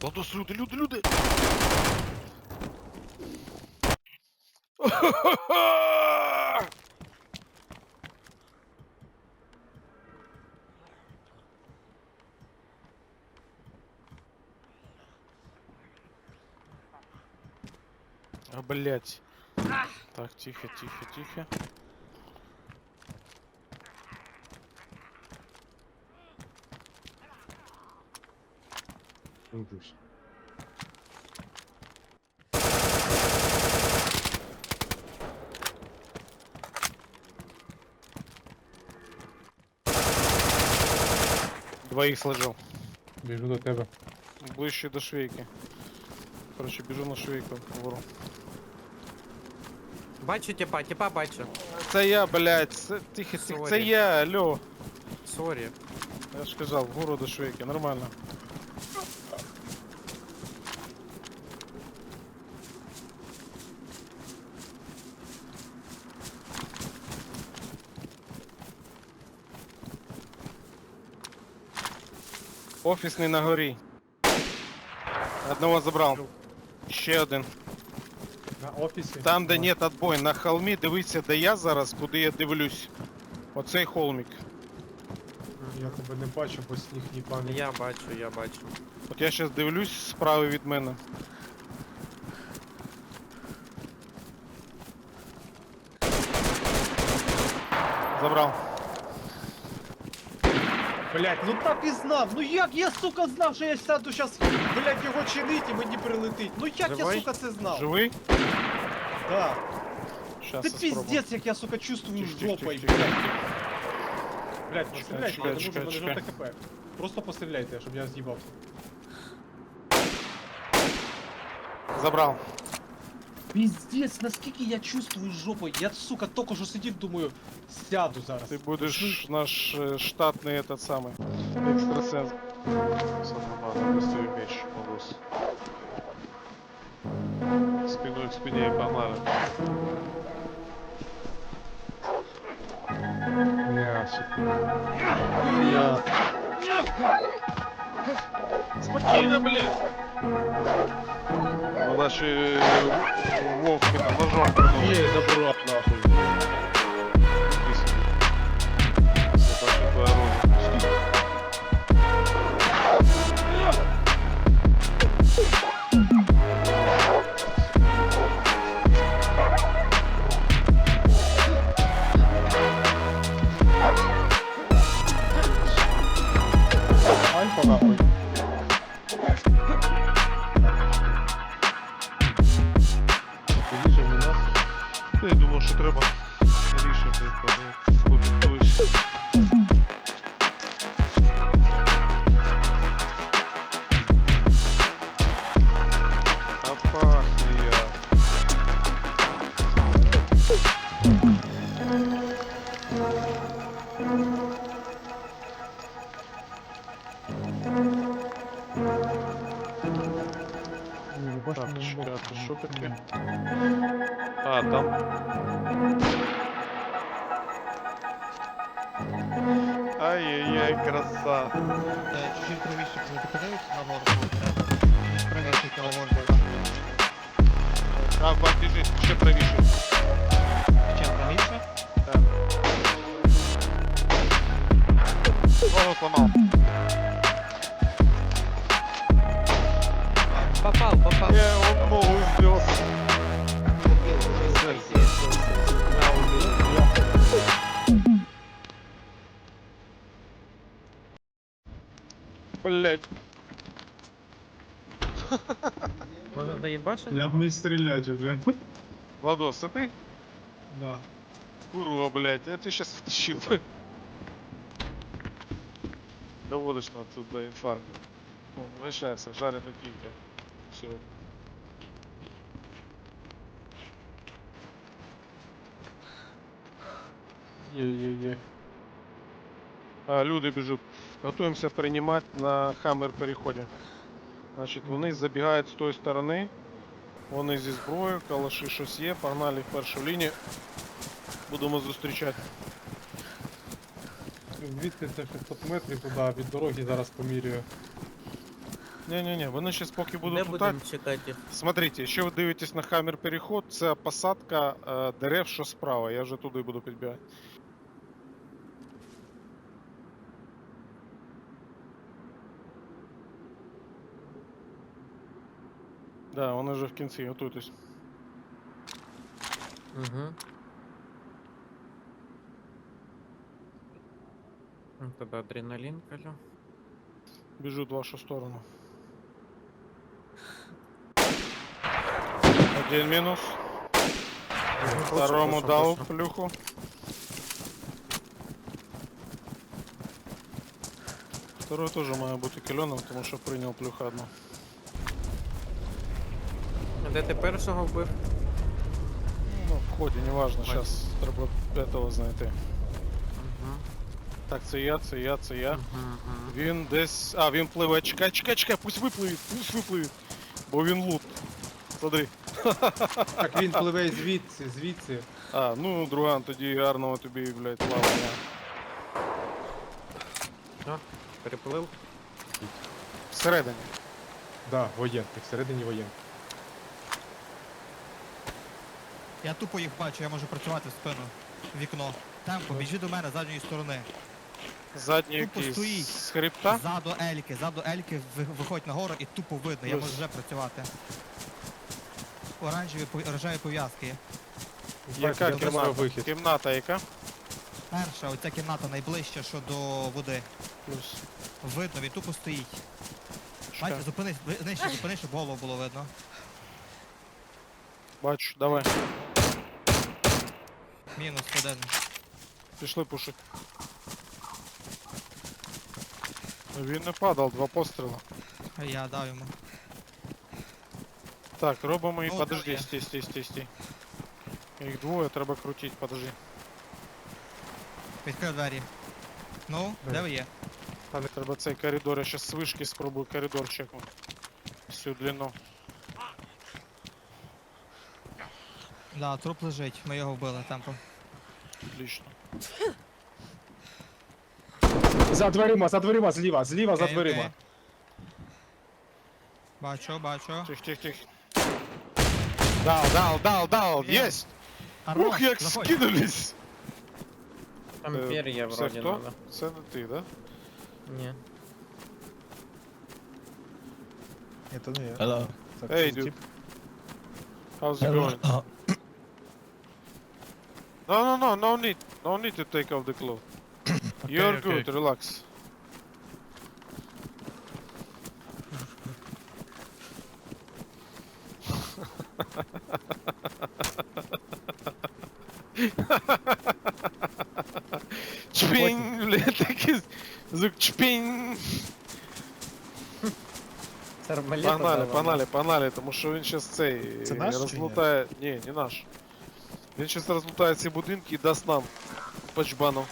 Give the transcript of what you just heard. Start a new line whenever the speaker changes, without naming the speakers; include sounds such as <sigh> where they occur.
Ладос, люди, люди, люди! А, блять. Так, тихо, тихо, тихо.
Крутився.
Двоих сложил.
Біжу до тебе.
Ближче до швейки. Короче, біжу на швейку вгору.
Бачу тіпа, тіпа бачу.
Це я, блядь, це, тихо, тихо, це
Сорі.
я, алло.
Сорі.
Я ж казав, вгору до швейки, нормально. Офісний на горі. Одного забрав. Ще один.
На офісі.
Там, де нет отбой, на холмі, дивися, де я зараз, куди я дивлюсь. Оцей холмик.
Я тебе не бачу, бо сніг їбаний.
Я бачу, я бачу.
От я зараз дивлюсь справа від мене. Забрав.
Блять, ну так і знав. Ну як я, сука, знав, що я сяду щас, блять, його чинить і мені прилетить. Ну як я,
Живий?
сука, це знав?
Живий?
Да.
Щас
Ти
я спробую.
пиздец, як я, сука, чувствую
Тихо, тихо,
жопой,
тихо,
блять.
тихо.
Блять,
Чекай,
постріляйте,
чекай,
я не можу,
чекай,
мене
чекай.
жовте КП. Просто постріляйте, щоб я з'їбався.
Забрав.
Пиздец, наскільки я чувствую жопой. Я, сука, тільки що сидів, думаю, сяду зараз.
Ти будеш наш е, штатний этот самий. Екстрасенс.
Все нормально, достаю меч, Малус. Спиной к спине и погнали.
Я...
Спокойно, блядь! Ну, наши вовки на ножом придумали.
Є, нахуй.
Это вообще твоя рожа. Я думав, що треба рішити, коли подивитися. Ай-яй-яй, краса.
Чуть правіше, коли ти подивишся на морду, чуть правіше кіломорду.
А, бак біжить, ще правіше.
Чим правіше?
Так. Ногу сломав. Блять.
Може доїбашить?
Я б не стріляти вже.
Владос, це ти?
Да.
Курва, блять, я тебе сейчас втащил. Доводишь на тут до инфаркта. Ну, Вмещайся, жареный килька. Все.
Є-є-є.
Люди біжуть. Готуємося приймати на Хаммер переході. Значить, вони забігають з тої сторони. Вони зі зброєю, калаші щось є, погнали в першу лінію. Будемо зустрічати.
Це 600 метрів туди, від дороги зараз помірюю.
Ні-ні-ні, вони зараз поки будуть
будемо чекати?
Смотрите, якщо ви дивитесь на хаммер переход, це посадка е, дерев, що справа. Я вже туди буду підбігати. Да, вони вже в кінці, готуйтесь.
Угу. Ну, Тебе адреналін, калю.
Біжуть в вашу сторону. Один мінус. Второму дав плюху. Второй тоже має бути кільоном, тому що прийняв плюху одну.
А де ти першого вбив?
Ну, в ході, неважно, зараз треба п'ятого знайти.
Угу.
Так, це я, це я, це я.
Угу.
Він десь. А, він пливе. Чекай, чекай, чекай, пусть випливе, пусть випливе. Бо він лут. Смотри. <laughs>
Так він пливе звідси, звідси.
А, ну, друган, тоді гарного тобі, блядь, плавання.
Переплив.
Всередині.
Да, воєнки, всередині воєнки.
Я тупо їх бачу, я можу працювати в спину. Вікно. Темпо, біжи до мене з задньої сторони.
Задній
Тупо
якийсь
стоїть.
з хребта.
Ззаду Ельки, ззаду Ельки ви- виходь нагору і тупо видно, я
Плюс.
можу вже працювати. Оранжеві пов- рожеві пов'язки.
Яка
я знайшов
кімната?
вихід.
Кімната яка?
Перша, оця кімната найближча, що до води.
Плюс.
Видно, він тупо стоїть.
Чекай.
Зупинись, ви- нижче зупинись, щоб голову було видно.
Бачу, давай.
Мінус один.
Пішли пушить. Він не падав, два постріли.
Я дав йому.
Так, робимо і
Ну,
подожди,
давай.
стій, стій, стій, стій. Їх двоє, треба крутити, подожди.
Відкрив двері. Ну, де ви є?
Треба цей коридор, я щас з вишки спробую коридор чекнути. Всю длину.
Да, труп лежить, ми його вбили, темпо.
Отлично.
За дверима, за дверима, зліва, зліва за
Окей,
дверима.
окей. Бачу, бачу.
Тих, тих, тих. Дал, дал, дал, дал,
Є.
єсть!
Хорош,
Ух, як
заходь.
скинулись!
Там
Е,
пер'я
Це
вроді
хто?
надо.
Це не ти, да?
Ні.
Это не я.
Hello.
Так,
Hey,
тип.
dude. How's it
Hello.
going?
Oh,
No, no, no, no need. No need to take off the clothes. <coughs> You're
okay.
good, relax. Чпінь, блядь, такий звук чпінь.
Це арбалета
Погнали,
дала,
погнали, погнали, тому що він зараз цей
Це наш чи ні?
розлутає. Ні, не наш. Він зараз розлутає ці будинки і дасть нам по чбану.